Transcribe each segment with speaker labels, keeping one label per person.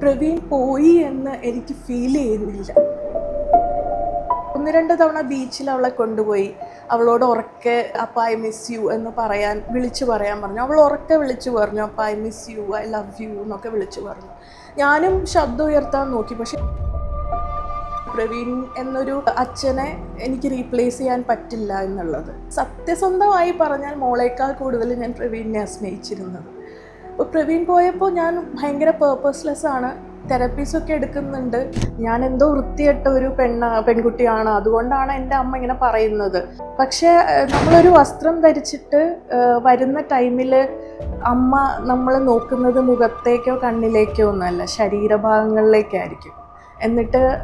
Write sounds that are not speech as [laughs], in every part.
Speaker 1: പ്രവീൺ പോയി എന്ന് എനിക്ക് ഫീൽ ചെയ്യുന്നില്ല. ഒന്ന് രണ്ട് തവണ ബീച്ചിൽ അവളെ കൊണ്ടുപോയി. അവളോട് ഉറക്കെ അപ്പ ഐ മിസ് യു എന്ന് പറയാൻ വിളിച്ചു പറയാൻ പറഞ്ഞു. അവൾ ഉറക്കെ വിളിച്ചു പറഞ്ഞു അപ്പ I miss you I love you എന്നൊക്കെ വിളിച്ചു പറഞ്ഞു. ഞാനും ശബ്ദം ഉയർത്താൻ നോക്കി. പക്ഷെ പ്രവീൺ എന്നൊരു അച്ഛനെ എനിക്ക് റീപ്ലേസ് ചെയ്യാൻ പറ്റില്ല എന്നുള്ളത്. സത്യസന്ധമായി പറഞ്ഞാൽ മോളേക്കാൾ കൂടുതൽ ഞാൻ പ്രവീണിനെ സ്നേഹിച്ചിരുന്നത്. പ്രവീൺ പോയപ്പോൾ ഞാൻ ഭയങ്കര പേർപ്പസ്ലെസ് ആണ്. തെറപ്പീസൊക്കെ എടുക്കുന്നുണ്ട്. ഞാൻ എന്തോ വൃത്തിയിട്ട ഒരു പെണ്ണ പെൺകുട്ടിയാണ്. അതുകൊണ്ടാണ് എന്റെ അമ്മ ഇങ്ങനെ പറയുന്നത്. പക്ഷേ നമ്മളൊരു വസ്ത്രം ധരിച്ചിട്ട് വരുന്ന ടൈമിൽ അമ്മ നമ്മൾ നോക്കുന്നത് മുഖത്തേക്കോ കണ്ണിലേക്കോ ഒന്നുമല്ല ശരീരഭാഗങ്ങളിലേക്കായിരിക്കും. എന്നിട്ട്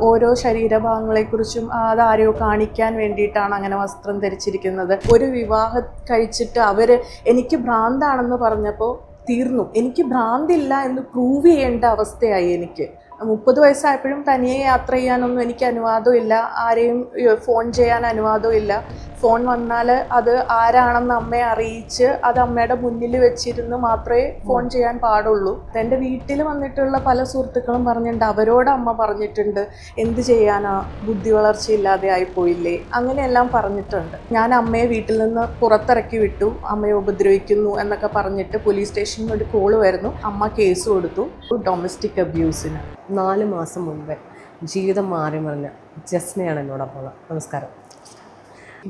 Speaker 1: ഓരോ ശരീരഭാഗങ്ങളെക്കുറിച്ചും അതാരെയോ കാണിക്കാൻ വേണ്ടിയിട്ടാണ് അങ്ങനെ വസ്ത്രം ധരിച്ചിരിക്കുന്നത്. ഒരു വിവാഹം കഴിച്ചിട്ട് അവർ എനിക്ക് ഭ്രാന്താണെന്ന് പറഞ്ഞപ്പോൾ തീർന്നു. എനിക്ക് ഭ്രാന്തില്ല എന്ന് പ്രൂവ് ചെയ്യേണ്ട അവസ്ഥയായി എനിക്ക്. മുപ്പത് വയസ്സായപ്പോഴും തനിയെ യാത്ര ചെയ്യാനൊന്നും എനിക്ക് അനുവാദമില്ല. ആരെയും ഫോൺ ചെയ്യാൻ അനുവാദമില്ല. ഫോൺ വന്നാൽ അത് ആരാണെന്ന് അമ്മയെ അറിയിച്ച് അത് അമ്മയുടെ മുന്നിൽ വെച്ചിരുന്ന് മാത്രമേ ഫോൺ ചെയ്യാൻ പാടുള്ളൂ. എന്റെ വീട്ടിൽ വന്നിട്ടുള്ള പല സുഹൃത്തുക്കളും പറഞ്ഞിട്ടുണ്ട് അവരോട് അമ്മ പറഞ്ഞിട്ടുണ്ട് എന്ത് ചെയ്യാനാ? ബുദ്ധി വളർച്ചയില്ലാതെ ആയിപ്പോയില്ലേ? അങ്ങനെയെല്ലാം പറഞ്ഞിട്ടുണ്ട്. ഞാൻ അമ്മയെ വീട്ടിൽ നിന്ന് പുറത്തിറക്കി വിട്ടു അമ്മയെ ഉപദ്രവിക്കുന്നു എന്നൊക്കെ പറഞ്ഞിട്ട് പോലീസ് സ്റ്റേഷനിൽ ഒരു കോൾ വരുന്നു. അമ്മ കേസ് കൊടുത്തു. ഡൊമസ്റ്റിക് അബ്യൂസിന്.
Speaker 2: നാല് മാസം മുൻപേ ജീവിതം മാറി മറിഞ്ഞ ജസ്നയാണ് എന്നോടൊപ്പം നമസ്കാരം.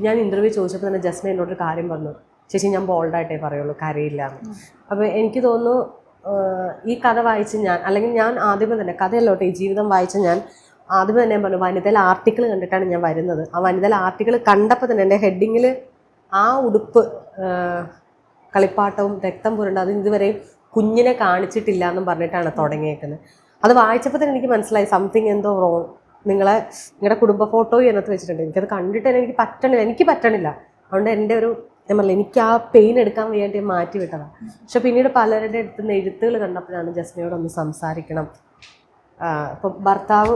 Speaker 2: ഞാൻ ഇന്റർവ്യൂ ചോദിച്ചപ്പോൾ തന്നെ ജസ്മ എന്നോട് കാര്യം പറഞ്ഞു. ചേച്ചി ഞാൻ ബോൾഡായിട്ടേ പറയുള്ളൂ കരയില്ല. അപ്പൊ അപ്പോൾ എനിക്ക് തോന്നുന്നു ഈ കഥ വായിച്ച് ഞാൻ അല്ലെങ്കിൽ ഞാൻ ആദ്യമേ തന്നെ കഥയല്ലോട്ടെ ഈ ജീവിതം വായിച്ച ഞാൻ ആദ്യമേ തന്നെ പറഞ്ഞു വനിതയിൽ ആർട്ടിക്കിൾ കണ്ടിട്ടാണ് ഞാൻ വരുന്നത്. ആ വനിതയിൽ ആർട്ടിക്കിൾ കണ്ടപ്പോൾ തന്നെ എന്റെ ഹെഡിങ്ങിൽ ആ ഉടുപ്പ് കളിപ്പാട്ടവും രക്തം പുരണ്ട അത് ഇതുവരെയും കുഞ്ഞിനെ കാണിച്ചിട്ടില്ല എന്നും പറഞ്ഞിട്ടാണ് തുടങ്ങിയേക്കുന്നത്. അത് വായിച്ചപ്പോൾ തന്നെ എനിക്ക് മനസ്സിലായി സംതിങ് എന്തോ റോങ് നിങ്ങളെ നിങ്ങളുടെ കുടുംബ ഫോട്ടോയും അതിനകത്ത് വെച്ചിട്ടുണ്ട്. എനിക്കത് കണ്ടിട്ട് തന്നെ എനിക്ക് പറ്റണില്ല. എനിക്ക് പറ്റണില്ല. അതുകൊണ്ട് എന്റെ ഒരു ഞാൻ പറഞ്ഞില്ല എനിക്ക് ആ പെയിൻ എടുക്കാൻ വേണ്ടി മാറ്റി വിട്ടതാണ് പക്ഷെ പിന്നീട് പലരുടെ അടുത്ത് നിന്ന് എഴുത്തുകൾ കണ്ടപ്പോഴാണ് ജസ്നയോട് ഒന്ന് സംസാരിക്കണം ഇപ്പം ഭർത്താവ്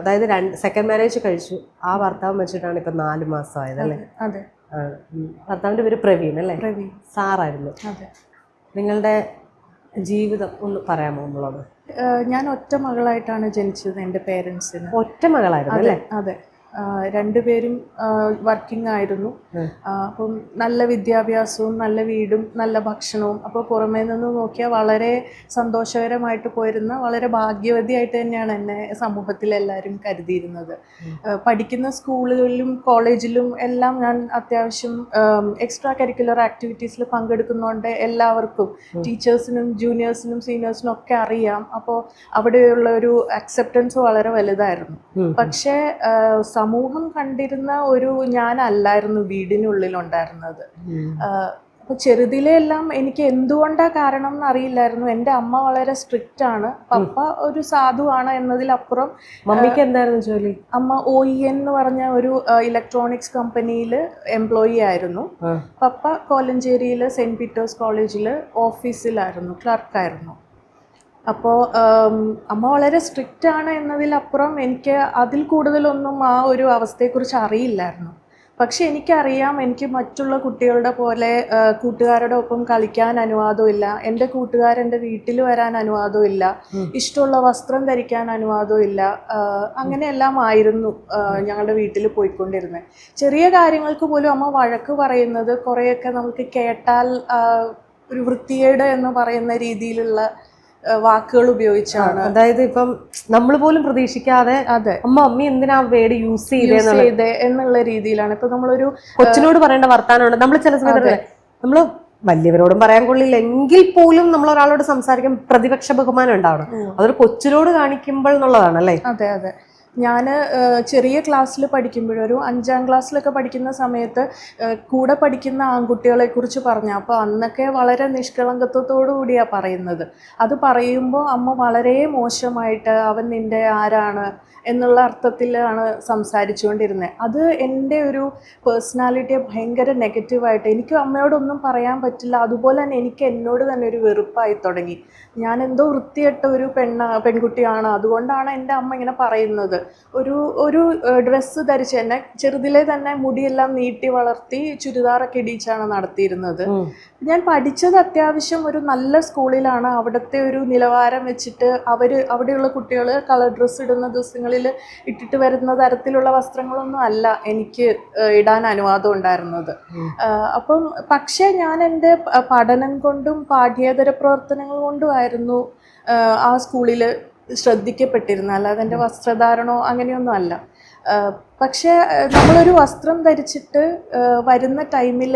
Speaker 2: അതായത് രണ്ട് സെക്കൻഡ് മാരേജ് കഴിച്ചു. ആ ഭർത്താവ് വെച്ചിട്ടാണ് ഇപ്പം നാല് മാസമായത് അല്ലേ?
Speaker 1: അതെ
Speaker 2: ഭർത്താവിന്റെ പേര് പ്രവീൺ അല്ലേ?
Speaker 1: പ്രവീൺ.
Speaker 2: സാറായിരുന്നു. നിങ്ങളുടെ ജീവിതം ഒന്ന് പറയാമോ നമ്മളോട്?
Speaker 1: ഞാൻ ഒറ്റ മകളായിട്ടാണ് ജനിച്ചത് എന്റെ പേരൻസിന്
Speaker 2: ഒറ്റ മകളായിരുന്നു അല്ലേ?
Speaker 1: അതെ. രണ്ടുപേരും വർക്കിംഗ് ആയിരുന്നു. അപ്പം നല്ല വിദ്യാഭ്യാസവും നല്ല വീടും നല്ല ഭക്ഷണവും അപ്പോൾ പുറമേ നിന്ന് നോക്കിയാൽ വളരെ സന്തോഷകരമായിട്ട് പോയിരുന്ന വളരെ ഭാഗ്യവതിയായിട്ട് തന്നെയാണ് എന്നെ സമൂഹത്തിൽ എല്ലാവരും കരുതിയിരുന്നത്. പഠിക്കുന്ന സ്കൂളുകളിലും കോളേജിലും എല്ലാം ഞാൻ അത്യാവശ്യം എക്സ്ട്രാ കരിക്കുലർ ആക്ടിവിറ്റീസിൽ പങ്കെടുക്കുന്നതുകൊണ്ട് എല്ലാവർക്കും ടീച്ചേഴ്സിനും ജൂനിയേഴ്സിനും സീനിയേഴ്സിനും ഒക്കെ അറിയാം. അപ്പോൾ അവിടെയുള്ള ഒരു അക്സെപ്റ്റൻസ് വളരെ വലുതായിരുന്നു. പക്ഷേ സമൂഹം കണ്ടിരുന്ന ഒരു ഞാനല്ലായിരുന്നു വീടിനുള്ളിൽ
Speaker 2: ഉണ്ടായിരുന്നത്
Speaker 1: അപ്പോൾ ചെറുതിലെ എല്ലാം എനിക്ക് എന്തുകൊണ്ടാ കാരണം എന്ന് അറിയില്ലായിരുന്നു എന്റെ അമ്മ വളരെ സ്ട്രിക്റ്റ് ആണ്. പപ്പ ഒരു സാധുവാണ് എന്നതിലപ്പുറം
Speaker 2: മമ്മിക്ക് എന്തായിരുന്നു ജോലി?
Speaker 1: അമ്മ ഒ ഇ എൻ എന്ന് പറഞ്ഞ ഒരു ഇലക്ട്രോണിക്സ് കമ്പനിയിൽ എംപ്ലോയി ആയിരുന്നു. പപ്പ കോലഞ്ചേരിയിൽ സെന്റ് പീറ്റേഴ്സ് കോളേജിൽ ഓഫീസിലായിരുന്നു ക്ലർക്കായിരുന്നു അപ്പോൾ അമ്മ വളരെ സ്ട്രിക്റ്റ് ആണ് എന്നതിലപ്പുറം എനിക്ക് അതിൽ കൂടുതലൊന്നും ആ ഒരു അവസ്ഥയെക്കുറിച്ച് അറിയില്ലായിരുന്നു. പക്ഷെ എനിക്കറിയാം എനിക്ക് മറ്റുള്ള കുട്ടികളുടെ പോലെ കൂട്ടുകാരുടെ ഒപ്പം കളിക്കാൻ അനുവാദമില്ല. എന്റെ കൂട്ടുകാരെന്റെ വീട്ടിൽ വരാൻ അനുവാദമില്ല. ഇഷ്ടമുള്ള വസ്ത്രം ധരിക്കാൻ അനുവാദമില്ല. ഇല്ല അങ്ങനെയെല്ലാം ആയിരുന്നു ഞങ്ങളുടെ വീട്ടിൽ പോയിക്കൊണ്ടിരുന്നത്. ചെറിയ കാര്യങ്ങൾക്ക് പോലും അമ്മ വഴക്ക് പറയുന്നത് കുറേയൊക്കെ നമുക്ക് കേട്ടാൽ ഒരു വൃത്തികേട് എന്ന് പറയുന്ന രീതിയിലുള്ള വാക്കുകൾ ഉപയോഗിച്ചാണ്.
Speaker 2: അതായത് ഇപ്പം നമ്മൾ പോലും പ്രതീക്ഷിക്കാതെ
Speaker 1: അതെ.
Speaker 2: അമ്മ അമ്മ എന്തിനാ വേട് യൂസ് ചെയ്തേ
Speaker 1: എന്നുള്ള രീതിയിലാണ്. ഇപ്പൊ നമ്മളൊരു
Speaker 2: കൊച്ചിനോട് പറയേണ്ട വർത്താനമാണ് നമ്മൾ ചില സമയത്ത് നമ്മൾ വലിയവരോടും പറയാൻ കൊള്ളില്ല. എങ്കിൽ പോലും നമ്മൾ ഒരാളോട് സംസാരിക്കാൻ പ്രതിപക്ഷ ബഹുമാനം ഉണ്ടാവണം. അതൊരു കൊച്ചിനോട് കാണിക്കുമ്പോൾ എന്നുള്ളതാണ് അല്ലേ
Speaker 1: അതെ അതെ. ഞാൻ ചെറിയ ക്ലാസ്സിൽ പഠിക്കുമ്പോഴൊരു ഒരു അഞ്ചാം ക്ലാസ്സിലൊക്കെ പഠിക്കുന്ന സമയത്ത് കൂടെ പഠിക്കുന്ന ആൺകുട്ടികളെക്കുറിച്ച് പറഞ്ഞു അപ്പോൾ അന്നൊക്കെ വളരെ നിഷ്കളങ്കത്വത്തോടു കൂടിയാണ് പറയുന്നത്. അത് പറയുമ്പോൾ അമ്മ വളരെ മോശമായിട്ട് അവൻ നിന്റെ ആരാണ്? എന്നുള്ള അർത്ഥത്തിലാണ് സംസാരിച്ചുകൊണ്ടിരുന്നത് അത് എന്റെ ഒരു പേഴ്സണാലിറ്റിയെ ഭയങ്കര നെഗറ്റീവായിട്ട് എനിക്ക് അമ്മയോടൊന്നും പറയാൻ പറ്റില്ല. അതുപോലെ തന്നെ എനിക്ക് എന്നോട് തന്നെ ഒരു വെറുപ്പായി തുടങ്ങി. ഞാൻ എന്തോ വൃത്തിയിട്ട ഒരു പെണ്ണ പെൺകുട്ടിയാണ്. അതുകൊണ്ടാണ് എന്റെ അമ്മ ഇങ്ങനെ പറയുന്നത്. ഒരു ഒരു ഡ്രസ്സ് ധരിച്ച് തന്നെ ചെറുതിലെ തന്നെ മുടിയെല്ലാം നീട്ടി വളർത്തി ചുരിദാറൊക്കെ ഇടിച്ചാണ് നടത്തിയിരുന്നത്. ഞാൻ പഠിച്ചത് അത്യാവശ്യം ഒരു നല്ല സ്കൂളിലാണ്. അവിടുത്തെ ഒരു നിലവാരം വെച്ചിട്ട് അവർ അവിടെയുള്ള കുട്ടികൾ കളർ ഡ്രസ്സ് ഇടുന്ന ദിവസങ്ങളിൽ ഇട്ടിട്ട് വരുന്ന തരത്തിലുള്ള വസ്ത്രങ്ങളൊന്നും അല്ല എനിക്ക് ഇടാൻ അനുവാദം ഉണ്ടായിരുന്നത്. അപ്പം പക്ഷേ ഞാൻ എന്റെ പഠനം കൊണ്ടും പാഠ്യേതര പ്രവർത്തനങ്ങൾ കൊണ്ടുമായിരുന്നു ആയിരുന്നു ആ സ്കൂളിൽ ശ്രദ്ധിക്കപ്പെട്ടിരുന്നത് അല്ലാതെ എന്റെ വസ്ത്രധാരണോ അങ്ങനെയൊന്നും അല്ല. പക്ഷേ നമ്മളൊരു വസ്ത്രം ധരിച്ചിട്ട് വരുന്ന ടൈമിൽ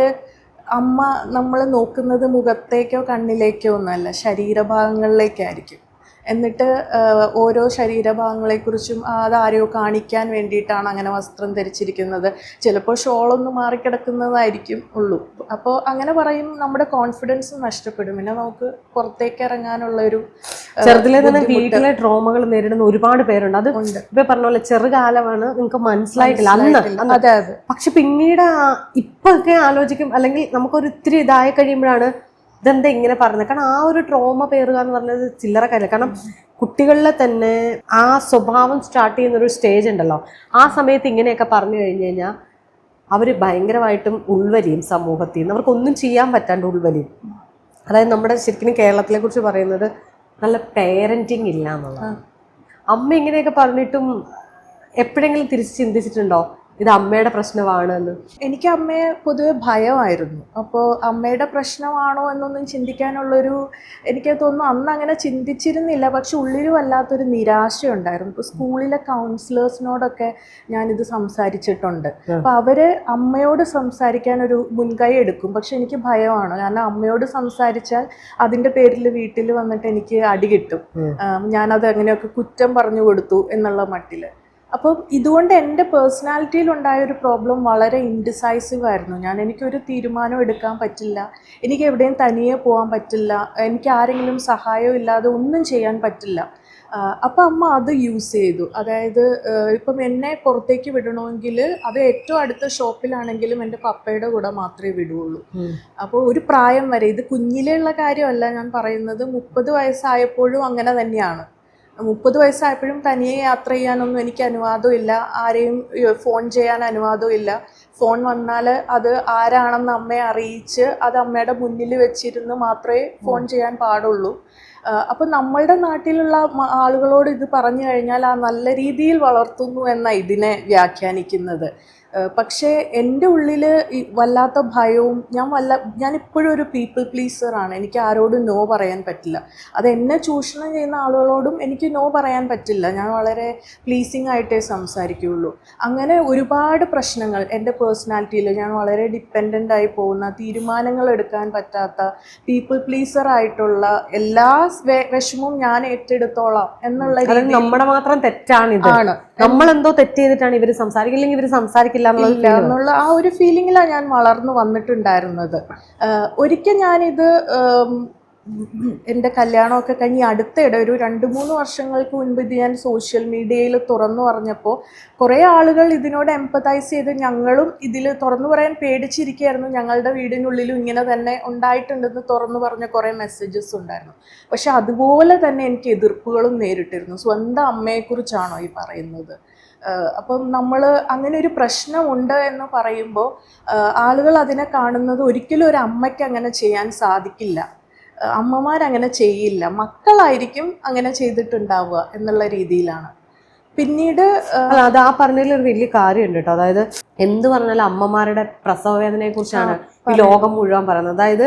Speaker 1: അമ്മ നമ്മൾ നോക്കുന്നത് മുഖത്തേക്കോ കണ്ണിലേക്കോ ഒന്നുമല്ല ശരീരഭാഗങ്ങളിലേക്കായിരിക്കും. എന്നിട്ട് ഓരോ ശരീരഭാഗങ്ങളെക്കുറിച്ചും അതാരെയോ കാണിക്കാൻ വേണ്ടിയിട്ടാണ് അങ്ങനെ വസ്ത്രം ധരിച്ചിരിക്കുന്നത്. ചിലപ്പോൾ ഷോളൊന്ന് മാറിക്കിടക്കുന്നതായിരിക്കും ഉള്ളൂ. അപ്പോൾ അങ്ങനെ പറയും നമ്മുടെ കോൺഫിഡൻസ് നഷ്ടപ്പെടും. പിന്നെ നമുക്ക് പുറത്തേക്ക് ഇറങ്ങാനുള്ള ഒരു
Speaker 2: ചെറുതിലെ തന്നെ വീട്ടിലെ ട്രോമകൾ നേരിടുന്ന ഒരുപാട് പേരുണ്ട്. അത്. ഇപ്പൊ പറഞ്ഞ പോലെ ചെറുകാലമാണ് നിങ്ങൾക്ക് മനസ്സിലായിട്ടില്ല. അന്ന്
Speaker 1: അതെ അതെ.
Speaker 2: പക്ഷെ പിന്നീട് ഇപ്പൊ ഇപ്പൊക്കെ ആലോചിക്കും. അല്ലെങ്കിൽ നമുക്കൊരു ഇത്തിരി ഇതായി കഴിയുമ്പോഴാണ് ഇതെന്താ ഇങ്ങനെ പറഞ്ഞത് കാരണം ആ ഒരു ട്രോമ പേറുക എന്ന് പറഞ്ഞത് ചില്ലറ കാര്യമില്ല കാരണം കുട്ടികളിലെ തന്നെ ആ സ്വഭാവം സ്റ്റാർട്ട് ചെയ്യുന്ന ഒരു സ്റ്റേജ് ഉണ്ടല്ലോ. ആ സമയത്ത് ഇങ്ങനെയൊക്കെ പറഞ്ഞു കഴിഞ്ഞു കഴിഞ്ഞാൽ അവർ ഭയങ്കരമായിട്ടും ഉൾവലിയും സമൂഹത്തിൽ നിന്ന്. അവർക്കൊന്നും ചെയ്യാൻ പറ്റാണ്ട് ഉൾവലിയും. അതായത് നമ്മുടെ ശരിക്കും കേരളത്തിലെ കുറിച്ച് പറയുന്നത് നല്ല പേരന്റിങ് ഇല്ല എന്നുള്ളതാണ് അമ്മ ഇങ്ങനെയൊക്കെ പറഞ്ഞിട്ടും എപ്പോഴെങ്കിലും തിരിച്ച് ചിന്തിച്ചിട്ടുണ്ടോ? ഇത് അമ്മയുടെ പ്രശ്നമാണെന്ന്?
Speaker 1: എനിക്ക് അമ്മയെ പൊതുവെ ഭയമായിരുന്നു. അപ്പോൾ അമ്മയുടെ പ്രശ്നമാണോ എന്നൊന്നും ചിന്തിക്കാനുള്ളൊരു എനിക്ക് തോന്നുന്നു അന്ന് അങ്ങനെ ചിന്തിച്ചിരുന്നില്ല. പക്ഷെ ഉള്ളിലും വല്ലാത്തൊരു നിരാശയുണ്ടായിരുന്നു. ഇപ്പോൾ സ്കൂളിലെ കൗൺസിലേഴ്സിനോടൊക്കെ ഞാനിത് സംസാരിച്ചിട്ടുണ്ട്. അപ്പോൾ അവർ അമ്മയോട് സംസാരിക്കാൻ ഒരു മുൻകൈ എടുക്കും. പക്ഷെ എനിക്ക് ഭയമാണ്. കാരണം അമ്മയോട് സംസാരിച്ചാൽ അതിന്റെ പേരിൽ വീട്ടിൽ വന്നിട്ട് എനിക്ക് അടി കിട്ടും. ഞാനത് അങ്ങനെയൊക്കെ കുറ്റം പറഞ്ഞു കൊടുത്തു എന്നുള്ള മട്ടിൽ അപ്പം ഇതുകൊണ്ട് എന്റെ പേഴ്സണാലിറ്റിയിൽ ഉണ്ടായ ഒരു പ്രോബ്ലം വളരെ ഇൻഡിസൈസീവ് ആയിരുന്നു. ഞാൻ എനിക്കൊരു തീരുമാനം എടുക്കാൻ പറ്റില്ല. എനിക്ക് എവിടെയും തനിയെ പോകാൻ പറ്റില്ല. എനിക്ക് ആരെങ്കിലും സഹായം ഇല്ലാതെ ഒന്നും ചെയ്യാൻ പറ്റില്ല. അപ്പം അമ്മ അത് യൂസ് ചെയ്തു. അതായത് ഇപ്പം എന്നെ പുറത്തേക്ക് വിടണമെങ്കിൽ അത് ഏറ്റവും അടുത്ത ഷോപ്പിലാണെങ്കിലും എന്റെ പപ്പയുടെ കൂടെ മാത്രമേ വിടുകയുള്ളൂ അപ്പോൾ ഒരു പ്രായം വരെ ഇത് കുഞ്ഞിലെയുള്ള കാര്യമല്ല ഞാൻ പറയുന്നത് മുപ്പത് വയസ്സായപ്പോഴും അങ്ങനെ തന്നെയാണ്. മുപ്പത് വയസ്സായപ്പോഴും തനിയെ യാത്ര ചെയ്യാനൊന്നും എനിക്ക് അനുവാദമില്ല. ആരെയും ഫോൺ ചെയ്യാൻ അനുവാദമില്ല. ഫോൺ വന്നാൽ അത് ആരാണെന്ന് അമ്മയെ അറിയിച്ച് അത് അമ്മയുടെ മുന്നിൽ വെച്ചിരുന്ന് മാത്രമേ ഫോൺ ചെയ്യാൻ പാടുള്ളൂ. അപ്പം നമ്മളുടെ നാട്ടിലുള്ള ആളുകളോട് ഇത് പറഞ്ഞു കഴിഞ്ഞാൽ ആ നല്ല രീതിയിൽ വളർത്തുന്നു എന്ന ഇതിനെ വ്യാഖ്യാനിക്കുന്നത്. പക്ഷേ എന്റെ ഉള്ളിൽ വല്ലാത്ത ഭയവും ഞാൻ വല്ല ഞാനിപ്പോഴും ഒരു പീപ്പിൾ പ്ലീസറാണ് എനിക്ക് ആരോടും നോ പറയാൻ പറ്റില്ല. അത് എന്നെ ചൂഷണം ചെയ്യുന്ന ആളുകളോടും എനിക്ക് നോ പറയാൻ പറ്റില്ല. ഞാൻ വളരെ പ്ലീസിങ് ആയിട്ടേ സംസാരിക്കുകയുള്ളൂ അങ്ങനെ ഒരുപാട് പ്രശ്നങ്ങൾ എന്റെ പേഴ്സണാലിറ്റിയിൽ ഞാൻ വളരെ ഡിപ്പെൻഡന്റ് ആയി പോകുന്ന തീരുമാനങ്ങൾ എടുക്കാൻ പറ്റാത്ത പീപ്പിൾ പ്ലീസർ ആയിട്ടുള്ള എല്ലാ വിഷമവും ഞാൻ ഏറ്റെടുത്തോളാം എന്നുള്ള
Speaker 2: നമ്മുടെ മാത്രം തെറ്റാണ്
Speaker 1: ആണ്.
Speaker 2: നമ്മൾ എന്തോ തെറ്റ് ചെയ്തിട്ടാണ് ഇവർ സംസാരിക്കില്ലെങ്കിൽ ഇവർ സംസാരിക്കില്ല
Speaker 1: എന്നുള്ള ആ ഒരു ഫീലിങ്ങിലാണ് ഞാൻ വളർന്നു വന്നിട്ടുണ്ടായിരുന്നത്. ഒരിക്കൽ ഞാനിത് എന്റെ കല്യാണമൊക്കെ കഴിഞ്ഞ് അടുത്തിടെ ഒരു രണ്ട് മൂന്ന് വർഷങ്ങൾക്ക് മുൻപ് ഇത് ഞാൻ സോഷ്യൽ മീഡിയയിൽ തുറന്നു പറഞ്ഞപ്പോൾ കുറേ ആളുകൾ ഇതിനോട് എംപതൈസ് ചെയ്ത് ഞങ്ങളും ഇതിൽ തുറന്നു പറയാൻ പേടിച്ചിരിക്കുകയായിരുന്നു. ഞങ്ങളുടെ വീടിനുള്ളിലും ഇങ്ങനെ തന്നെ ഉണ്ടായിട്ടുണ്ടെന്ന് തുറന്നു പറഞ്ഞ കുറേ മെസ്സേജസ് ഉണ്ടായിരുന്നു. പക്ഷെ അതുപോലെ തന്നെ എനിക്ക് എതിർപ്പുകളും നേരിട്ടിരുന്നു. സ്വന്തം അമ്മയെക്കുറിച്ചാണോ ഈ പറയുന്നത്? അപ്പം നമ്മൾ അങ്ങനെ ഒരു പ്രശ്നമുണ്ട് എന്ന് പറയുമ്പോൾ ആളുകൾ അതിനെ കാണുന്നത് ഒരിക്കലും ഒരു അമ്മയ്ക്ക് അങ്ങനെ ചെയ്യാൻ സാധിക്കില്ല. അമ്മമാരങ്ങനെ ചെയ്യില്ല. മക്കളായിരിക്കും അങ്ങനെ ചെയ്തിട്ടുണ്ടാവുക എന്നുള്ള രീതിയിലാണ്. പിന്നീട്
Speaker 2: അത് ആ പറഞ്ഞതിൽ ഒരു വലിയ കാര്യമുണ്ട് കേട്ടോ. അതായത് എന്ത് പറഞ്ഞാലും അമ്മമാരുടെ പ്രസവ വേദനയെ കുറിച്ചാണ് ഈ ലോകം മുഴുവൻ പറയുന്നത്. അതായത്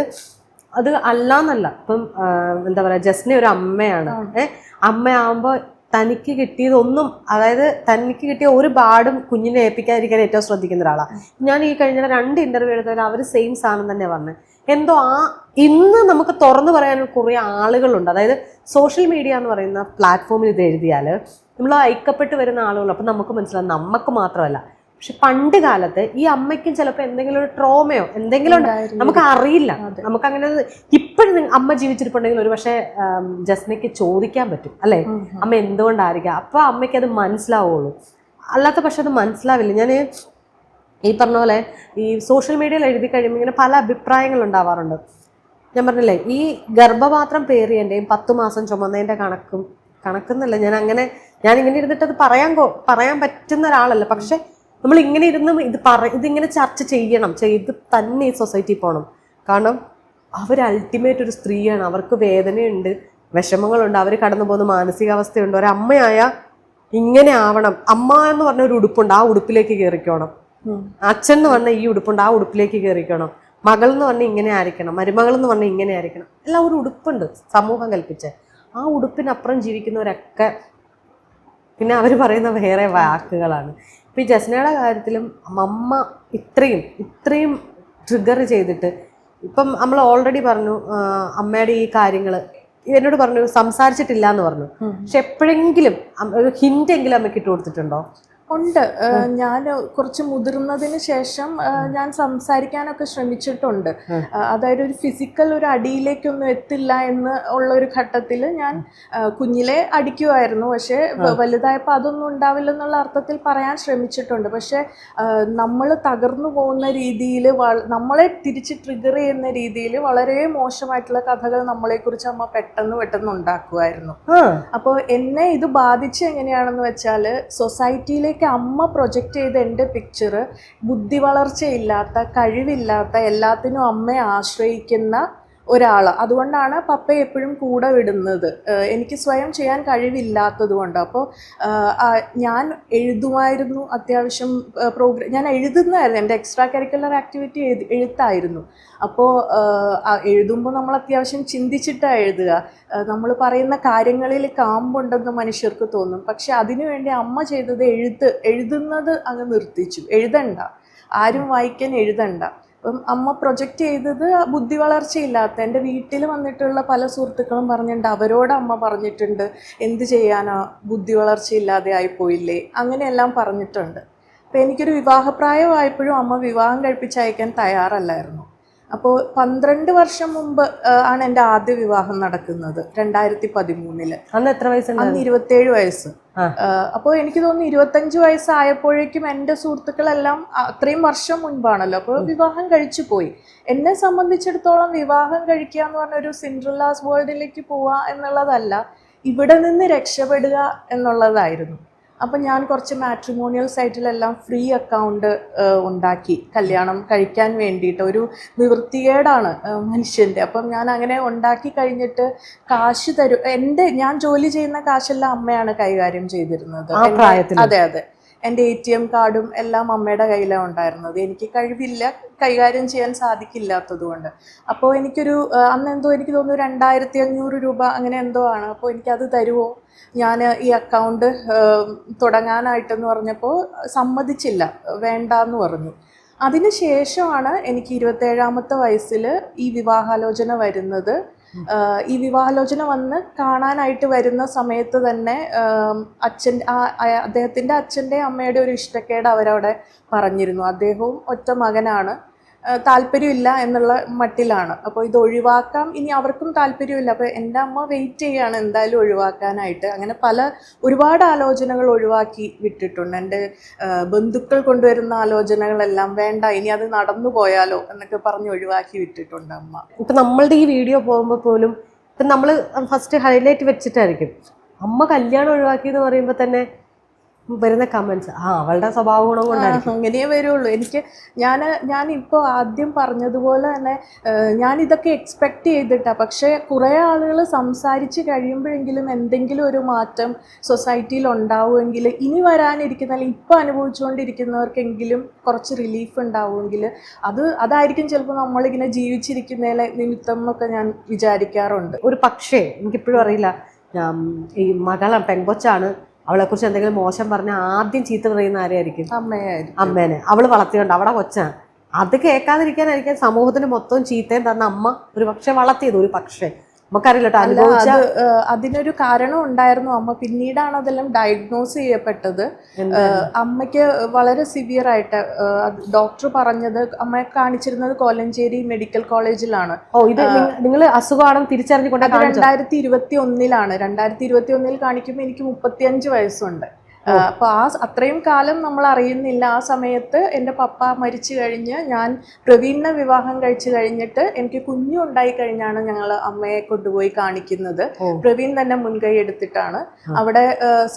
Speaker 2: അത് അല്ലാന്നല്ല. ഇപ്പം എന്താ പറയാ ജസ്റ്റിനെ ഒരു അമ്മയാണ്. ഏഹ് അമ്മയാകുമ്പോ തനിക്ക് കിട്ടിയതൊന്നും അതായത് തനിക്ക് കിട്ടിയ ഒരു പാടും കുഞ്ഞിനെ ഏൽപ്പിക്കാതിരിക്കാൻ ഏറ്റവും ശ്രദ്ധിക്കുന്ന ഒരാളാണ് ഞാൻ ഈ കഴിഞ്ഞ രണ്ട് ഇന്റർവ്യൂ എടുത്തതിൽ അവർ സെയിം സാധനം തന്നെ പറഞ്ഞത് എന്തോ ആ ഇന്ന് നമുക്ക് തുറന്നു പറയാൻ കുറേ ആളുകളുണ്ട്. അതായത് സോഷ്യൽ മീഡിയ എന്ന് പറയുന്ന പ്ലാറ്റ്ഫോമിൽ ഇത് എഴുതിയാൽ നമ്മൾ ഐക്കപ്പെട്ട് വരുന്ന ആളുകൾ അപ്പം നമുക്ക് മനസ്സിലാവും നമുക്ക് മാത്രമല്ല. പക്ഷെ പണ്ട് കാലത്ത് ഈ അമ്മയ്ക്കും ചിലപ്പോൾ എന്തെങ്കിലും ഒരു ട്രോമയോ എന്തെങ്കിലും. നമുക്ക് അറിയില്ല. നമുക്ക് അങ്ങനെ ഇപ്പോഴും അമ്മ ജീവിച്ചിരിപ്പുണ്ടെങ്കിൽ ഒരു പക്ഷേ ജസ്നയ്ക്ക് ചോദിക്കാൻ പറ്റും അല്ലേ. അമ്മ എന്തുകൊണ്ടായിരിക്കാം? അപ്പൊ അമ്മയ്ക്ക് അത് മനസ്സിലാവുള്ളൂ. അല്ലാത്ത പക്ഷെ അത് മനസ്സിലാവില്ല. ഞാൻ ഈ പറഞ്ഞ പോലെ ഈ സോഷ്യൽ മീഡിയയിൽ എഴുതി കഴിയുമ്പോൾ ഇങ്ങനെ പല അഭിപ്രായങ്ങൾ ഉണ്ടാവാറുണ്ട്. ഞാൻ പറഞ്ഞില്ലേ ഈ ഗർഭപാത്രം പേറിയന്റെയും പത്ത് മാസം ചുമന്നതിന്റെ കണക്കും കണക്കെന്നല്ല ഞാൻ അങ്ങനെ ഞാൻ ഇങ്ങനെ ഇരുന്നിട്ട് അത് പറയാൻ പറയാൻ പറ്റുന്ന ഒരാളല്ല. പക്ഷെ നമ്മൾ ഇങ്ങനെ ഇരുന്ന് ഇത് പറ ഇതിങ്ങനെ ചർച്ച ചെയ്യണം ചെയ്ത് തന്നെ ഈ സൊസൈറ്റി പോകണം. കാരണം അവർ അൾട്ടിമേറ്റ് ഒരു സ്ത്രീയാണ്. അവർക്ക് വേദനയുണ്ട് വിഷമങ്ങളുണ്ട് അവർ കടന്നു പോകുന്ന മാനസികാവസ്ഥയുണ്ട്. ഒരമ്മയായ ഇങ്ങനെ ആവണം. അമ്മ എന്ന് പറഞ്ഞ ഒരു ഉടുപ്പുണ്ട് ആ ഉടുപ്പിലേക്ക് കയറിക്കോണം. അച്ഛൻ എന്ന് പറഞ്ഞാൽ ഈ ഉടുപ്പുണ്ട് ആ ഉടുപ്പിലേക്ക് കയറിക്കണം മകൾ എന്ന് പറഞ്ഞാൽ ഇങ്ങനെ ആയിരിക്കണം മരുമകൾ എന്ന് പറഞ്ഞാൽ ഇങ്ങനെ ആയിരിക്കണം. എല്ലാം ഒരു ഉടുപ്പുണ്ട് സമൂഹം കൽപ്പിച്ച്. ആ ഉടുപ്പിനപ്പുറം ജീവിക്കുന്നവരൊക്കെ പിന്നെ അവർ പറയുന്ന വേറെ വാക്കുകളാണ്. ഇപ്പം ഈ ജസ്നയുടെ കാര്യത്തിലും അമ്മ ഇത്രയും ഇത്രയും ട്രിഗർ ചെയ്തിട്ട് ഇപ്പം നമ്മൾ ഓൾറെഡി പറഞ്ഞു അമ്മയുടെ ഈ കാര്യങ്ങൾ എന്നോട് പറഞ്ഞു സംസാരിച്ചിട്ടില്ല എന്ന് പറഞ്ഞു പക്ഷെ എപ്പോഴെങ്കിലും ഒരു ഹിന്റ് എങ്കിലും അമ്മയ്ക്ക് ഇട്ട് കൊടുത്തിട്ടുണ്ടോ
Speaker 1: ഉണ്ട്. ഞാൻ കുറച്ച് മുതിർന്നതിന് ശേഷം ഞാൻ സംസാരിക്കാനൊക്കെ ശ്രമിച്ചിട്ടുണ്ട്. അതായത് ഒരു ഫിസിക്കൽ ഒരു അടിയിലേക്കൊന്നും എത്തില്ല എന്ന് ഉള്ള ഒരു ഘട്ടത്തിൽ ഞാൻ കുഞ്ഞിലെ അടിക്കുമായിരുന്നു പക്ഷേ വലുതായപ്പോൾ അതൊന്നും ഉണ്ടാവില്ല എന്നുള്ള അർത്ഥത്തിൽ പറയാൻ ശ്രമിച്ചിട്ടുണ്ട്. പക്ഷേ നമ്മൾ തകർന്നു പോകുന്ന രീതിയിൽ നമ്മളെ തിരിച്ച് ട്രിഗർ ചെയ്യുന്ന രീതിയിൽ വളരെ മോശമായിട്ടുള്ള കഥകൾ നമ്മളെക്കുറിച്ച് അമ്മ പെട്ടെന്ന് പെട്ടെന്ന് ഉണ്ടാക്കുമായിരുന്നു അപ്പോൾ എന്നെ ഇത് ബാധിച്ച് എങ്ങനെയാണെന്ന് വെച്ചാൽ സൊസൈറ്റിയിലേക്ക് അമ്മ പ്രൊജക്റ്റ് ചെയ്ത എന്റെ പിക്ചർ ബുദ്ധി വളർച്ചയില്ലാത്ത കഴിവില്ലാത്ത എല്ലാത്തിനും അമ്മയെ ആശ്രയിക്കുന്ന ഒരാൾ അതുകൊണ്ടാണ് പപ്പ എപ്പോഴും കൂടെ വിടുന്നത്. എനിക്ക് സ്വയം ചെയ്യാൻ കഴിവില്ലാത്തത് കൊണ്ട്. അപ്പോൾ ഞാൻ എഴുതുമായിരുന്നു അത്യാവശ്യം പ്രോഗ്രാം ഞാൻ എഴുതുന്നതായിരുന്നു. എന്റെ എക്സ്ട്രാ കരിക്കുലർ ആക്ടിവിറ്റി എഴുത്തായിരുന്നു. അപ്പോൾ എഴുതുമ്പോൾ നമ്മൾ അത്യാവശ്യം ചിന്തിച്ചിട്ടാണ് എഴുതുക. നമ്മൾ പറയുന്ന കാര്യങ്ങളിൽ കാമ്പുണ്ടെന്ന് മനുഷ്യർക്ക് തോന്നും. പക്ഷെ അതിനുവേണ്ടി അമ്മ ചെയ്തത് എഴുത്ത് എഴുതുന്നത് അങ്ങ് നിർത്തിച്ചു. എഴുതണ്ട. ആരും വായിക്കാൻ എഴുതണ്ട. അപ്പം അമ്മ പ്രൊജക്റ്റ് ചെയ്തത് ബുദ്ധി വളർച്ചയില്ലാത്ത എന്റെ വീട്ടിൽ വന്നിട്ടുള്ള പല സുഹൃത്തുക്കളും പറഞ്ഞിട്ടുണ്ട് അവരോട് അമ്മ പറഞ്ഞിട്ടുണ്ട് എന്ത് ചെയ്യാനാ ബുദ്ധി വളർച്ചയില്ലാതെ ആയിപ്പോയില്ലേ അങ്ങനെയെല്ലാം പറഞ്ഞിട്ടുണ്ട്. അപ്പം എനിക്കൊരു വിവാഹപ്രായമായപ്പോഴും അമ്മ വിവാഹം കഴിപ്പിച്ചയക്കാൻ തയ്യാറല്ലായിരുന്നു. അപ്പോൾ പന്ത്രണ്ട് വർഷം മുമ്പ് ആണ് എന്റെ ആദ്യ വിവാഹം നടക്കുന്നത് രണ്ടായിരത്തി പതിമൂന്നിൽ
Speaker 2: അന്ന് എത്ര വയസ്സുണ്ട്?
Speaker 1: അന്ന് ഇരുപത്തേഴ് വയസ്സ്. അപ്പോൾ എനിക്ക് തോന്നുന്നു ഇരുപത്തഞ്ച് വയസ്സായപ്പോഴേക്കും എന്റെ സുഹൃത്തുക്കളെല്ലാം അത്രയും വർഷം മുൻപാണല്ലോ അപ്പോൾ വിവാഹം കഴിച്ചു പോയി. എന്നെ സംബന്ധിച്ചിടത്തോളം വിവാഹം കഴിക്കുക എന്ന് പറഞ്ഞ ഒരു സിൻഡ്രല്ലാസ് വേൾഡിലേക്ക് പോവുക എന്നുള്ളതല്ല ഇവിടെ നിന്ന് രക്ഷപ്പെടുക എന്നുള്ളതായിരുന്നു. അപ്പം ഞാൻ കുറച്ച് മാട്രിമോണിയൽ സൈറ്റിലെല്ലാം ഫ്രീ അക്കൗണ്ട് ഉണ്ടാക്കി. കല്യാണം കഴിക്കാൻ വേണ്ടിയിട്ട്. ഒരു നിവൃത്തികേടാണ് മനുഷ്യന്റെ അപ്പം ഞാൻ അങ്ങനെ ഉണ്ടാക്കി കഴിഞ്ഞിട്ട് കാശ് തരും. എന്റെ ഞാൻ ജോലി ചെയ്യുന്ന കാശെല്ലാം അമ്മയാണ് കൈകാര്യം ചെയ്തിരുന്നത്. അതെ അതെ. എന്റെ എ ടി എം കാർഡും എല്ലാം അമ്മയുടെ കയ്യിലാണ് ഉണ്ടായിരുന്നത്. എനിക്ക് കഴിവില്ല കൈകാര്യം ചെയ്യാൻ സാധിക്കില്ലാത്തത് കൊണ്ട്. അപ്പോൾ എനിക്കൊരു അന്ന് എന്തോ എനിക്ക് തോന്നുന്നു രണ്ടായിരത്തി അഞ്ഞൂറ് രൂപ അങ്ങനെ എന്തോ ആണ്. അപ്പോൾ എനിക്കത് തരുമോ ഞാൻ ഈ അക്കൗണ്ട് തുടങ്ങാനായിട്ടെന്ന് പറഞ്ഞപ്പോൾ സമ്മതിച്ചില്ല. വേണ്ട എന്ന് പറഞ്ഞു. അതിന് ശേഷമാണ് എനിക്ക് ഇരുപത്തേഴാമത്തെ വയസ്സിൽ ഈ വിവാഹാലോചന വരുന്നത്. ഈ വിവാഹാലോചന വന്ന് കാണാനായിട്ട് വരുന്ന സമയത്ത് തന്നെ അച്ഛൻ അദ്ദേഹത്തിന്റെ അച്ഛന്റെ അമ്മയുടെ ഒരു ഇഷ്ടക്കേട് അവരവിടെ പറഞ്ഞിരുന്നു. അദ്ദേഹവും ഒറ്റ മകനാണ്. താല്പര്യമില്ല എന്നുള്ള മട്ടിലാണ്. അപ്പോൾ ഇത് ഒഴിവാക്കാം. ഇനി അവർക്കും താല്പര്യമില്ല. അപ്പോൾ എന്റെ അമ്മ വെയിറ്റ് ചെയ്യാണ് എന്തായാലും ഒഴിവാക്കാനായിട്ട്. അങ്ങനെ പല ഒരുപാട് ആലോചനകൾ ഒഴിവാക്കി വിട്ടിട്ടുണ്ട്. എന്റെ ബന്ധുക്കൾ കൊണ്ടുവരുന്ന ആലോചനകളെല്ലാം വേണ്ട ഇനി അത് നടന്നു പോയാലോ എന്നൊക്കെ പറഞ്ഞ് ഒഴിവാക്കി വിട്ടിട്ടുണ്ട് അമ്മ.
Speaker 2: ഇപ്പം നമ്മളുടെ ഈ വീഡിയോ പോകുമ്പോൾ പോലും ഇപ്പം നമ്മൾ ഫസ്റ്റ് ഹൈലൈറ്റ് വെച്ചിട്ടായിരിക്കും. അമ്മ കല്യാണം ഒഴിവാക്കി എന്ന് പറയുമ്പോൾ തന്നെ വരുന്ന കമന്റ്സ് ആ അവളുടെ സ്വഭാവ ഗുണം കൊണ്ടായിരിക്കും.
Speaker 1: അങ്ങനെയേ വരുള്ളൂ. എനിക്ക് ഞാൻ ഞാൻ ഇപ്പോൾ ആദ്യം പറഞ്ഞതുപോലെ തന്നെ ഞാൻ ഇതൊക്കെ എക്സ്പെക്ട് ചെയ്തിട്ടാണ് പക്ഷേ കുറേ ആളുകൾ സംസാരിച്ച് കഴിയുമ്പോഴെങ്കിലും എന്തെങ്കിലും ഒരു മാറ്റം സൊസൈറ്റിയിൽ ഉണ്ടാവുമെങ്കിൽ ഇനി വരാനിരിക്കുന്ന അല്ലെങ്കിൽ ഇപ്പോൾ അനുഭവിച്ചുകൊണ്ടിരിക്കുന്നവർക്കെങ്കിലും കുറച്ച് റിലീഫ് ഉണ്ടാവുമെങ്കിൽ അത് അതായിരിക്കും ചിലപ്പോൾ നമ്മളിങ്ങനെ ജീവിച്ചിരിക്കുന്നതിലെ നിമിത്തം എന്നൊക്കെ ഞാൻ വിചാരിക്കാറുണ്ട്.
Speaker 2: ഒരു പക്ഷേ എനിക്കിപ്പോഴും അറിയില്ല. ഈ മകളാണ് പെങ്കൊച്ചാണ് അവളെക്കുറിച്ച് എന്തെങ്കിലും മോശം പറഞ്ഞാൽ ആദ്യം ചീത്ത പറയുന്ന ആരെയായിരിക്കും?
Speaker 1: അമ്മയായിരിക്കും.
Speaker 2: അമ്മേനെ. അവൾ വളർത്തിയോണ്ട് അവിടെ കൊച്ചാണ് അത് കേൾക്കാതിരിക്കാനായിരിക്കും സമൂഹത്തിന് മൊത്തം ചീത്തയും തന്ന അമ്മ ഒരു പക്ഷെ വളർത്തിയത് ഒരു പക്ഷേ. നമുക്കറിയില്ല
Speaker 1: അതിനൊരു കാരണം ഉണ്ടായിരുന്നു അമ്മ. പിന്നീടാണ് അതെല്ലാം ഡയഗ്നോസ് ചെയ്യപ്പെട്ടത്. അമ്മയ്ക്ക് വളരെ സിവിയർ ആയിട്ട് ഡോക്ടർ പറഞ്ഞത് അമ്മയെ കാണിച്ചിരുന്നത് കോലഞ്ചേരി മെഡിക്കൽ കോളേജിലാണ്
Speaker 2: ഓ ഇത് നിങ്ങൾ അസുഖമാണെന്ന് തിരിച്ചറിഞ്ഞുകൊണ്ട്
Speaker 1: രണ്ടായിരത്തി ഇരുപത്തി ഒന്നിലാണ്. രണ്ടായിരത്തി ഇരുപത്തി ഒന്നിൽ കാണിക്കുമ്പോൾ എനിക്ക് മുപ്പത്തിയഞ്ച് വയസ്സുണ്ട്. അപ്പോൾ ആ അത്രയും കാലം നമ്മൾ അറിയുന്നില്ല. ആ സമയത്ത് എന്റെ പപ്പ മരിച്ചു കഴിഞ്ഞ് ഞാൻ പ്രവീണിനെ വിവാഹം കഴിച്ചു കഴിഞ്ഞിട്ട് എനിക്ക് കുഞ്ഞു ഉണ്ടായി കഴിഞ്ഞാണ് ഞങ്ങൾ അമ്മയെ കൊണ്ടുപോയി കാണിക്കുന്നത്. പ്രവീൺ തന്നെ മുൻകൈ എടുത്തിട്ടാണ്. അവിടെ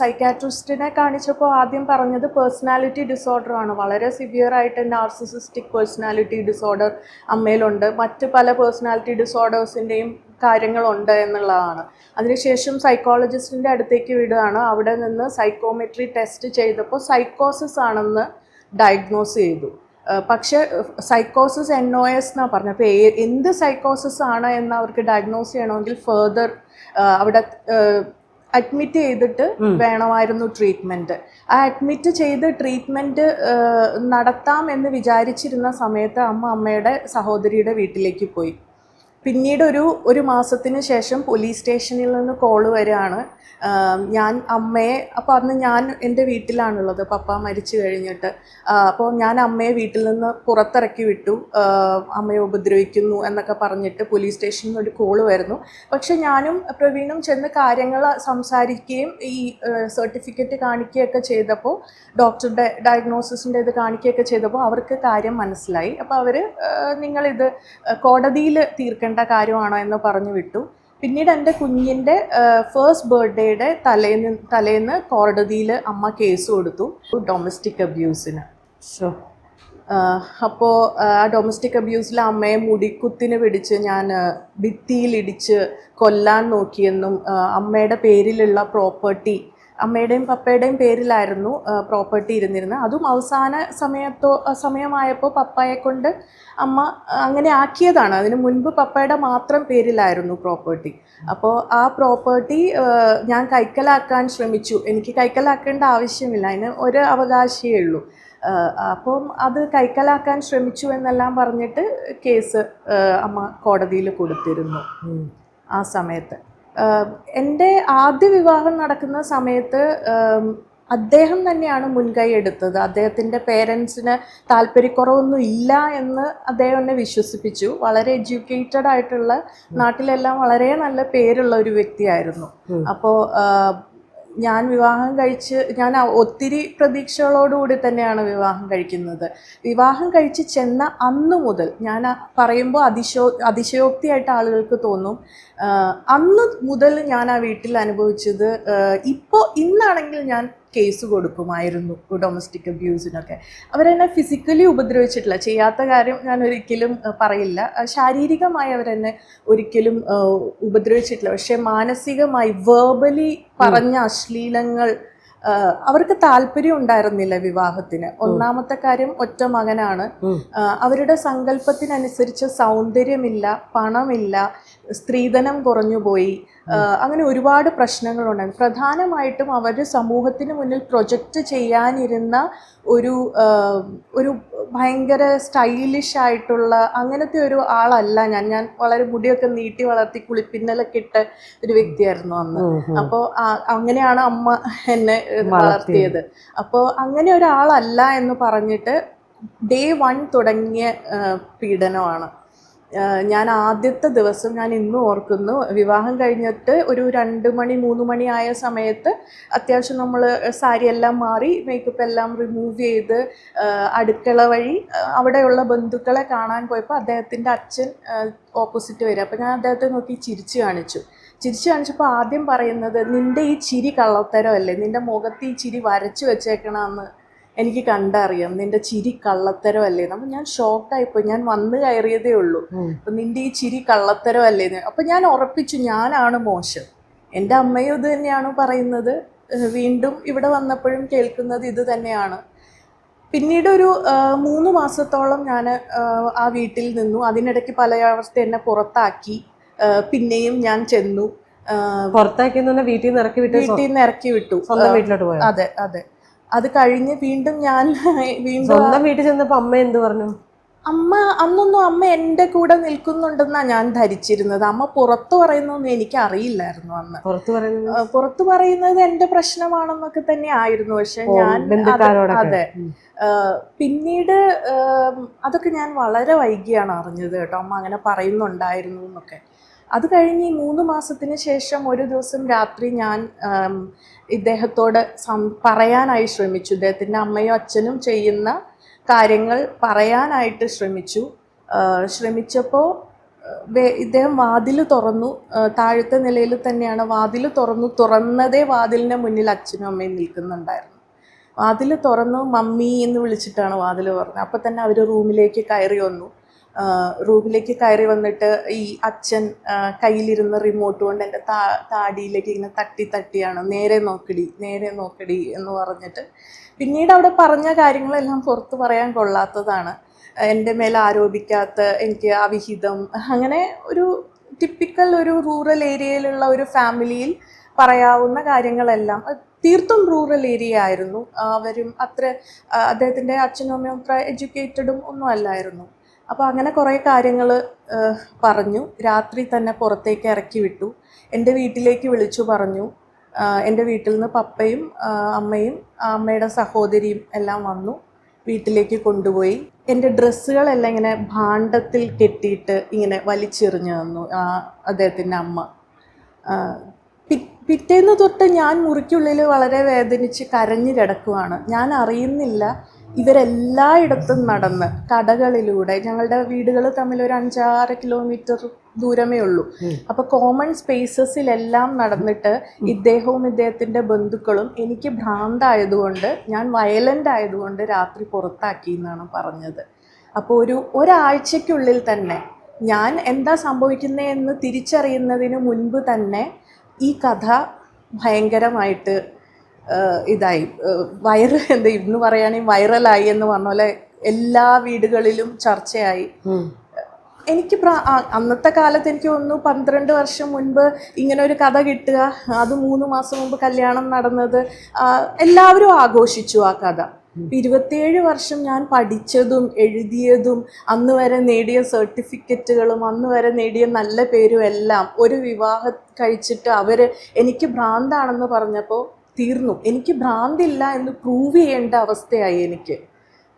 Speaker 1: സൈക്കാട്രിസ്റ്റിനെ കാണിച്ചപ്പോൾ ആദ്യം പറഞ്ഞത് പേഴ്സണാലിറ്റി ഡിസോർഡർ ആണ്. വളരെ സിവിയർ ആയിട്ട് നാർസിസിസ്റ്റിക് പേഴ്സണാലിറ്റി ഡിസോർഡർ അമ്മയിലുണ്ട്. മറ്റ് പല പേഴ്സണാലിറ്റി ഡിസോർഡേഴ്സിന്റെയും കാര്യങ്ങളുണ്ട് എന്നുള്ളതാണ്. അതിനുശേഷം സൈക്കോളജിസ്റ്റിന്റെ അടുത്തേക്ക് വിടുകയാണ്. അവിടെ നിന്ന് സൈക്കോമെട്രി ടെസ്റ്റ് ചെയ്തപ്പോൾ സൈക്കോസിസ് ആണെന്ന് ഡയഗ്നോസ് ചെയ്തു. പക്ഷേ സൈക്കോസിസ് എൻ ഒ എസ് എന്നാണ് പറഞ്ഞത് അപ്പോൾ എന്ത് സൈക്കോസിസ് ആണ് എന്ന് അവർക്ക് ഡയഗ്നോസ് ചെയ്യണമെങ്കിൽ ഫെർദർ അവിടെ അഡ്മിറ്റ് ചെയ്തിട്ട് വേണമായിരുന്നു ട്രീറ്റ്മെന്റ് ആ അഡ്മിറ്റ് ചെയ്ത് ട്രീറ്റ്മെന്റ് നടത്താം എന്ന് വിചാരിച്ചിരുന്ന സമയത്ത് അമ്മ അമ്മയുടെ സഹോദരിയുടെ വീട്ടിലേക്ക് പോയി. പിന്നീട് ഒരു ഒരു മാസത്തിന് ശേഷം പോലീസ് സ്റ്റേഷനിൽ നിന്ന് കോൾ വരികയാണ്. ഞാൻ അമ്മയെ അപ്പോൾ അന്ന് ഞാൻ എന്റെ വീട്ടിലാണുള്ളത്. പപ്പ മരിച്ചു കഴിഞ്ഞിട്ട്. അപ്പോൾ ഞാൻ അമ്മയെ വീട്ടിൽ നിന്ന് പുറത്തിറക്കി വിട്ടു. അമ്മയെ ഉപദ്രവിക്കുന്നു എന്നൊക്കെ പറഞ്ഞിട്ട് പോലീസ് സ്റ്റേഷനിൽ നിന്ന് ഒരു കോൾ വരുന്നു. പക്ഷേ ഞാനും പ്രവീണും ചെന്ന് കാര്യങ്ങൾ സംസാരിക്കുകയും ഈ സർട്ടിഫിക്കറ്റ് കാണിക്കുകയൊക്കെ ചെയ്തപ്പോൾ ഡോക്ടറുടെ ഡയഗ്നോസിസിന്റെ ഇത് കാണിക്കുകയൊക്കെ ചെയ്തപ്പോൾ അവർക്ക് കാര്യം മനസ്സിലായി. അപ്പോൾ അവർ നിങ്ങളിത് കോടതിയിൽ തീർക്കേണ്ട കാര്യമാണോ എന്ന് പറഞ്ഞു വിട്ടു. പിന്നീട് എന്റെ കുഞ്ഞിന്റെ ഫേസ്റ്റ് ബർത്ത്ഡേയുടെ തലേന്ന് തലേന്ന് കോടതിയിൽ അമ്മ കേസ് കൊടുത്തു ഡൊമസ്റ്റിക് അബ്യൂസിന്
Speaker 2: സോ
Speaker 1: അപ്പോൾ ആ ഡൊമസ്റ്റിക് അബ്യൂസിൽ അമ്മയെ മുടിക്കുത്തിന് പിടിച്ച് ഞാൻ ഭിത്തിയിലിടിച്ച് കൊല്ലാൻ നോക്കിയെന്നും അമ്മയുടെ പേരിലുള്ള പ്രോപ്പർട്ടി അമ്മയുടെയും പപ്പയുടെയും പേരിലായിരുന്നു പ്രോപ്പർട്ടി ഇരുന്നിരുന്നത്. അതും അവസാന സമയത്തോ സമയമായപ്പോൾ പപ്പയെ കൊണ്ട് അമ്മ അങ്ങനെ ആക്കിയതാണ്. അതിന് മുൻപ് പപ്പയുടെ മാത്രം പേരിലായിരുന്നു പ്രോപ്പർട്ടി അപ്പോൾ ആ പ്രോപ്പർട്ടി ഞാൻ കൈക്കലാക്കാൻ ശ്രമിച്ചു. എനിക്ക് കൈക്കലാക്കേണ്ട ആവശ്യമില്ല. അതിന് ഒരു അവകാശമേ ഉള്ളൂ. അപ്പം അത് കൈക്കലാക്കാൻ ശ്രമിച്ചു എന്നെല്ലാം പറഞ്ഞിട്ട് കേസ് അമ്മ കോടതിയിൽ കൊടുത്തിരുന്നു. ആ സമയത്ത്. എന്റെ ആദ്യ വിവാഹം നടക്കുന്ന സമയത്ത് അദ്ദേഹം തന്നെയാണ് മുൻകൈ എടുത്തത്. അദ്ദേഹത്തിന്റെ പേരൻസിന് താല്പര്യക്കുറവൊന്നും ഇല്ല എന്ന് അദ്ദേഹം എന്നെ വിശ്വസിപ്പിച്ചു. വളരെ എഡ്യൂക്കേറ്റഡ് ആയിട്ടുള്ള നാട്ടിലെല്ലാം വളരെ നല്ല പേരുള്ള ഒരു വ്യക്തിയായിരുന്നു. അപ്പോൾ ഞാൻ വിവാഹം കഴിച്ച് ഞാൻ ഒത്തിരി പ്രതീക്ഷകളോടുകൂടി തന്നെയാണ് വിവാഹം കഴിക്കുന്നത്. വിവാഹം കഴിച്ച് ചെന്ന അന്ന് മുതൽ ഞാൻ പറയുമ്പോൾ അതിശോ അതിശയോക്തിയായിട്ട് ആളുകൾക്ക് തോന്നും. അന്ന് മുതൽ ഞാൻ ആ വീട്ടിൽ അനുഭവിച്ചത് ഇപ്പോൾ ഇന്നാണെങ്കിൽ ഞാൻ കേസ് കൊടുക്കുമായിരുന്നു ഡൊമസ്റ്റിക് അബ്യൂസിനൊക്കെ അവരെന്നെ ഫിസിക്കലി ഉപദ്രവിച്ചിട്ടില്ല. ചെയ്യാത്ത കാര്യം ഞാൻ ഒരിക്കലും പറയില്ല. ശാരീരികമായി അവരെന്നെ ഒരിക്കലും ഉപദ്രവിച്ചിട്ടില്ല. പക്ഷേ മാനസികമായി വേർബലി പറഞ്ഞ അശ്ലീലങ്ങൾ അവർക്ക് താല്പര്യം ഉണ്ടായിരുന്നില്ല വിവാഹത്തിന്. ഒന്നാമത്തെ കാര്യം ഒറ്റ മകനാണ്. അവരുടെ സങ്കല്പത്തിനനുസരിച്ച് സൗന്ദര്യമില്ല പണമില്ല സ്ത്രീധനം കുറഞ്ഞു പോയി. അങ്ങനെ ഒരുപാട് പ്രശ്നങ്ങളുണ്ടായിരുന്നു. പ്രധാനമായിട്ടും അവർ സമൂഹത്തിന് മുന്നിൽ പ്രൊജക്റ്റ് ചെയ്യാനിരുന്ന ഒരു ഒരു ഭയങ്കര സ്റ്റൈലിഷ് ആയിട്ടുള്ള അങ്ങനത്തെ ഒരു ആളല്ല ഞാൻ. ഞാൻ വളരെ മുടിയൊക്കെ നീട്ടി വളർത്തി കുളിപ്പിന്നലൊക്കെ ഇട്ട ഒരു വ്യക്തിയായിരുന്നു അന്ന്. അപ്പോൾ അങ്ങനെയാണ് അമ്മ എന്നെ വളർത്തിയത്. അപ്പോൾ അങ്ങനെ ഒരാളല്ല എന്ന് പറഞ്ഞിട്ട് ഡേ വൺ തുടങ്ങിയ പീഡനമാണ്. ഞാൻ ആദ്യത്തെ ദിവസം ഞാൻ ഇന്നും ഓർക്കുന്നു. വിവാഹം കഴിഞ്ഞിട്ട് ഒരു രണ്ട് മണി മൂന്ന് മണി ആയ സമയത്ത് അത്യാവശ്യം നമ്മൾ സാരി എല്ലാം മാറി മേക്കപ്പ് എല്ലാം റിമൂവ് ചെയ്ത് അടുക്കള വഴി അവിടെയുള്ള ബന്ധുക്കളെ കാണാൻ പോയപ്പോൾ അദ്ദേഹത്തിന്റെ അച്ഛൻ ഓപ്പോസിറ്റ് വരിക അപ്പോൾ ഞാൻ അദ്ദേഹത്തെ നോക്കി ചിരിച്ചു കാണിച്ചു. ചിരിച്ചു കാണിച്ചപ്പോൾ ആദ്യം പറയുന്നത് നിന്റെ ഈ ചിരി കള്ളത്തരമല്ലേ? നിന്റെ മുഖത്ത് ഈ ചിരി വരച്ചു വെച്ചേക്കണമെന്ന് എനിക്ക് കണ്ടറിയാം. നിന്റെ ചിരി കള്ളത്തരമല്ലേ? അപ്പം ഞാൻ ഷോക്കായിപ്പോയി ഞാൻ വന്ന് കയറിയതേ ഉള്ളൂ. അപ്പം നിന്റെ ഈ ചിരി കള്ളത്തരമല്ലേ അല്ലേ അപ്പം ഞാൻ ഉറപ്പിച്ചു ഞാനാണ് മോശം. എന്റെ അമ്മയും ഇത് തന്നെയാണ് പറയുന്നത്. വീണ്ടും ഇവിടെ വന്നപ്പോഴും കേൾക്കുന്നത് ഇത് തന്നെയാണ്. പിന്നീട് ഒരു മൂന്ന് മാസത്തോളം ഞാൻ ആ വീട്ടിൽ നിന്നു. അതിനിടയ്ക്ക് പലയാവസ്ഥ എന്നെ പുറത്താക്കി. പിന്നെയും ഞാൻ ചെന്നു.
Speaker 2: പുറത്താക്കി വീട്ടിൽ നിന്ന് ഇറക്കി വിട്ടു
Speaker 1: വീട്ടിൽ നിന്ന് ഇറക്കി വിട്ടു.
Speaker 2: സ്വന്തം വീട്ടിലോട്ട് പോയോ?
Speaker 1: അതെ അതെ. അത് കഴിഞ്ഞ് വീണ്ടും ഞാൻ [laughs] വീണ്ടും
Speaker 2: സ്വന്തം വീട്ടിൽ ചെന്നപ്പോ അമ്മ എന്ത് പറഞ്ഞു?
Speaker 1: അമ്മ അന്നൊന്നും അമ്മ എന്റെ കൂടെ നിൽക്കുന്നുണ്ടെന്നാണ് ഞാൻ ധരിച്ചിരുന്നത്. അമ്മ പുറത്തു പറയുന്നൊന്നും എനിക്ക് അറിയില്ലായിരുന്നു അന്ന്.
Speaker 2: പുറത്തു പറയുന്നത്?
Speaker 1: പുറത്തു പറയുന്നത് എന്റെ പ്രശ്നമാണെന്നൊക്കെ തന്നെ ആയിരുന്നു. പക്ഷെ ഞാൻ അതെ പിന്നീട് അതൊക്കെ ഞാൻ വളരെ വൈകിയാണ് അറിഞ്ഞത് കേട്ടോ. അമ്മ അങ്ങനെ പറയുന്നുണ്ടായിരുന്നു എന്നൊക്കെ. അത് കഴിഞ്ഞ് ഈ മൂന്ന് മാസത്തിന് ശേഷം ഒരു ദിവസം രാത്രി ഞാൻ ഇദ്ദേഹത്തോട് സം പറയാനായി ശ്രമിച്ചു. ഇദ്ദേഹത്തിന്റെ അമ്മയും അച്ഛനും ചെയ്യുന്ന കാര്യങ്ങൾ പറയാനായിട്ട് ശ്രമിച്ചു. ശ്രമിച്ചപ്പോൾ ഇദ്ദേഹം വാതിൽ തുറന്നു. താഴത്തെ നിലയിൽ തന്നെയാണ് വാതിൽ തുറന്നു. തുറന്നതേ വാതിലിന്റെ മുന്നിൽ അച്ഛനും അമ്മയും നിൽക്കുന്നുണ്ടായിരുന്നു. വാതിൽ തുറന്നു മമ്മി എന്ന് വിളിച്ചിട്ടാണ് വാതിൽ തുറന്നത്. അപ്പം തന്നെ അവർ റൂമിലേക്ക് കയറി വന്നു. റൂമിലേക്ക് കയറി വന്നിട്ട് ഈ അച്ഛൻ കയ്യിലിരുന്ന റിമോട്ട് കൊണ്ട് എന്റെ താ താടിയിലേക്ക് ഇങ്ങനെ തട്ടി തട്ടിയാണ്. നേരെ നോക്കടി നേരെ നോക്കടി എന്ന് പറഞ്ഞിട്ട്. പിന്നീട് അവിടെ പറഞ്ഞ കാര്യങ്ങളെല്ലാം പുറത്ത് പറയാൻ കൊള്ളാത്തതാണ്. എന്റെ മേലെ ആരോപിക്കാത്ത എനിക്ക് അവിഹിതം അങ്ങനെ ഒരു ടിപ്പിക്കൽ ഒരു റൂറൽ ഏരിയയിലുള്ള ഒരു ഫാമിലിയിൽ പറയാവുന്ന കാര്യങ്ങളെല്ലാം. തീർത്തും റൂറൽ ഏരിയ ആയിരുന്നു. അവരും അത്ര അദ്ദേഹത്തിന്റെ അച്ഛനും അമ്മയും അത്ര എഡ്യൂക്കേറ്റഡും ഒന്നും അല്ലായിരുന്നു. അപ്പോൾ അങ്ങനെ കുറേ കാര്യങ്ങൾ പറഞ്ഞു. രാത്രി തന്നെ പുറത്തേക്ക് ഇറക്കി വിട്ടു. എന്റെ വീട്ടിലേക്ക് വിളിച്ചു പറഞ്ഞു. എന്റെ വീട്ടിൽ നിന്ന് പപ്പയും അമ്മയും അമ്മയുടെ സഹോദരിയും എല്ലാം വന്നു. വീട്ടിലേക്ക് കൊണ്ടുപോയി. എന്റെ ഡ്രസ്സുകളെല്ലാം ഇങ്ങനെ ഭാണ്ഡത്തിൽ കെട്ടിയിട്ട് ഇങ്ങനെ വലിച്ചെറിഞ്ഞു തന്നു ആ, അദ്ദേഹത്തിന്റെ അമ്മ. പിറ്റേന്ന് തൊട്ട് ഞാൻ മുറിക്കുള്ളിൽ വളരെ വേദനിച്ച് കരഞ്ഞു കിടക്കുവാണ്. ഞാൻ അറിയുന്നില്ല ഇവരെല്ലായിടത്തും നടന്ന് കടകളിലൂടെ ഞങ്ങളുടെ വീടുകൾ തമ്മിൽ ഒരു അഞ്ചാറ് കിലോമീറ്റർ ദൂരമേ ഉള്ളൂ. അപ്പൊ കോമൺ സ്പേസസിലെല്ലാം നടന്നിട്ട് ഇദ്ദേഹവും ഇദ്ദേഹത്തിന്റെ ബന്ധുക്കളും എനിക്ക് ഭ്രാന്തായതുകൊണ്ട് ഞാൻ വയലന്റ് ആയതുകൊണ്ട് രാത്രി പുറത്താക്കി എന്നാണ് പറഞ്ഞത്. അപ്പോൾ ഒരു ഒരാഴ്ചയ്ക്കുള്ളിൽ തന്നെ ഞാൻ എന്താ സംഭവിക്കുന്നതെന്ന് തിരിച്ചറിയുന്നതിന് മുൻപ് തന്നെ ഈ കഥ ഭയങ്കരമായിട്ട് ഇതായി. വൈറൽ [laughs] എന്താ ഇന്ന് പറയുകയാണെങ്കിൽ വൈറലായി എന്ന് പറഞ്ഞ പോലെ എല്ലാ വീടുകളിലും ചർച്ചയായി. എനിക്ക് അന്നത്തെ കാലത്ത് എനിക്ക് ഒന്ന് പന്ത്രണ്ട് വർഷം മുൻപ് ഇങ്ങനെ ഒരു കഥ കിട്ടുക. അത് മൂന്ന് മാസം മുമ്പ് കല്യാണം നടന്നത്. എല്ലാവരും ആഘോഷിച്ചു ആ കഥ. ഇരുപത്തിയേഴ് വർഷം ഞാൻ പഠിച്ചതും എഴുതിയതും അന്ന് വരെ നേടിയ സർട്ടിഫിക്കറ്റുകളും അന്ന് വരെ നേടിയ നല്ല പേരും എല്ലാം ഒരു വിവാഹം കഴിച്ചിട്ട് അവർ എനിക്ക് ഭ്രാന്താണെന്ന് പറഞ്ഞപ്പോൾ തീർന്നു. എനിക്ക് ഭ്രാന്തില്ല എന്ന് പ്രൂവ് ചെയ്യേണ്ട അവസ്ഥയായി എനിക്ക്.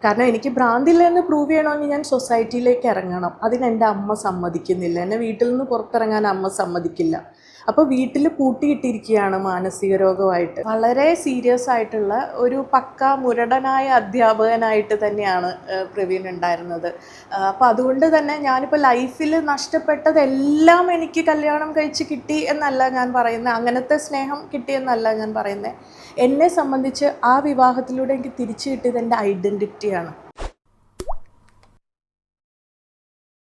Speaker 1: കാരണം എനിക്ക് ഭ്രാന്തില്ല എന്ന് പ്രൂവ് ചെയ്യണമെങ്കിൽ ഞാൻ സൊസൈറ്റിയിലേക്ക് ഇറങ്ങണം. അതിന് എന്റെ അമ്മ സമ്മതിക്കുന്നില്ല. എന്നെ വീട്ടിൽ നിന്ന് പുറത്തിറങ്ങാൻ അമ്മ സമ്മതിക്കില്ല. അപ്പോൾ വീട്ടിൽ പൂട്ടിയിട്ടിരിക്കുകയാണ് മാനസിക രോഗമായിട്ട്. വളരെ സീരിയസ് ആയിട്ടുള്ള ഒരു പക്ക മുരടനായ അധ്യാപകനായിട്ട് തന്നെയാണ് പ്രവീൺ ഉണ്ടായിരുന്നത്. അപ്പോൾ അതുകൊണ്ട് തന്നെ ഞാനിപ്പോൾ ലൈഫിൽ നഷ്ടപ്പെട്ടതെല്ലാം എനിക്ക് കല്യാണം കഴിച്ച് കിട്ടി എന്നല്ല ഞാൻ പറയുന്നത് അങ്ങനത്തെ സ്നേഹം കിട്ടിയെന്നല്ല ഞാൻ പറയുന്നത് എന്നെ സംബന്ധിച്ച് ആ വിവാഹത്തിലൂടെ എനിക്ക് തിരിച്ചു കിട്ടിയത് എന്റെ ഐഡന്റിറ്റിയാണ്